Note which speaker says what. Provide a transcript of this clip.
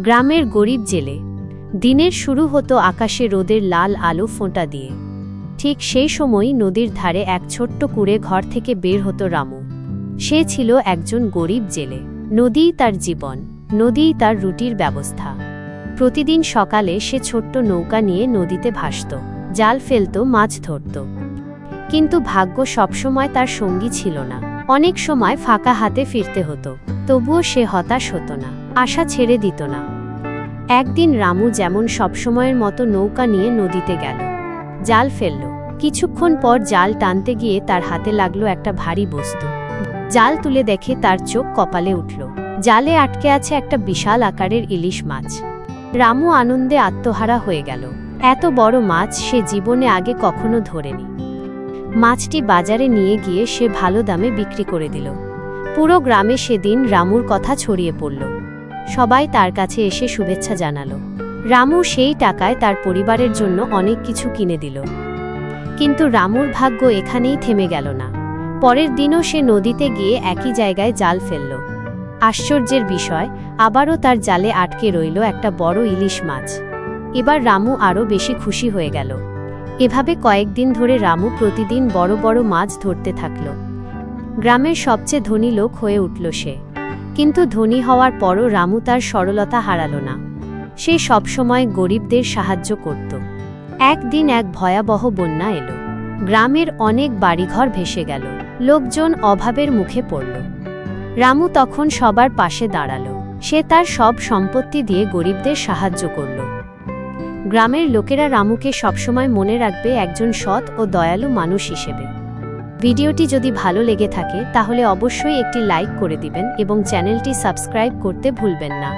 Speaker 1: গ্রামের গরিব জেলে। দিনের শুরু হতো আকাশে রোদের লাল আলো ফোঁটা দিয়ে। ঠিক সেই সময় নদীর ধারে এক ছোট্ট কুড়ে ঘর থেকে বের হতো রামু। সে ছিল একজন গরিব জেলে। নদীই তার জীবন, নদীই তার রুটির ব্যবস্থা। প্রতিদিন সকালে সে ছোট্ট নৌকা নিয়ে নদীতে ভাসত, জাল ফেলত, মাছ ধরত। কিন্তু ভাগ্য সবসময় তার সঙ্গী ছিল না। অনেক সময় ফাঁকা হাতে ফিরতে হতো, তবুও সে হতাশ হতো না। আশা ছেড়ে দিত না। একদিন রামু যেমন সবসময়ের মতো নৌকা নিয়ে নদীতে গেল। জাল ফেলল। কিছুক্ষণ পর জাল টানতে গিয়ে তার হাতে লাগল একটা ভারী বস্তু। জাল তুলে দেখে তার চোখ কপালে উঠল। জালে আটকে আছে একটা বিশাল আকারের ইলিশ মাছ। রামু আনন্দে আত্মহারা হয়ে গেল। এত বড় মাছ সে জীবনে আগে কখনো ধরেনি। মাছটি বাজারে নিয়ে গিয়ে সে ভালো দামে বিক্রি করে দিল। পুরো গ্রামে সেদিন রামুর কথা ছড়িয়ে পড়ল। সবাই তার কাছে এসে শুভেচ্ছা জানালো। রামু সেই টাকায় তার পরিবারের জন্য অনেক কিছু কিনে দিল। কিন্তু রামুর ভাগ্য এখানেই থেমে গেল না। পরের দিনও সে নদীতে গিয়ে একই জায়গায় জাল ফেলল। আশ্চর্যের বিষয়, আবারও তার জালে আটকে রইল একটা বড় ইলিশ মাছ। এবার রামু আরও বেশি খুশি হয়ে গেল। এভাবে কয়েকদিন ধরে রামু প্রতিদিন বড় বড় মাছ ধরতে থাকল। গ্রামের সবচেয়ে ধনী লোক হয়ে উঠল সে। কিন্তু ধনী হওয়ার পরও রামু তার সরলতা হারাল না। সে সবসময় গরিবদের সাহায্য করত। একদিন এক ভয়াবহ বন্যা এলো। গ্রামের অনেক বাড়িঘর ভেসে গেল। লোকজন অভাবের মুখে পড়ল। রামু তখন সবার পাশে দাঁড়াল। সে তার সব সম্পত্তি দিয়ে গরিবদের সাহায্য করল। গ্রামের লোকেরা রামুকে সবসময় মনে রাখবে একজন সৎ ও দয়ালু মানুষ হিসেবে। ভিডিওটি যদি ভালো লেগে থাকে, তাহলে অবশ্যই একটি লাইক করে দিবেন এবং চ্যানেলটি সাবস্ক্রাইব করতে ভুলবেন না।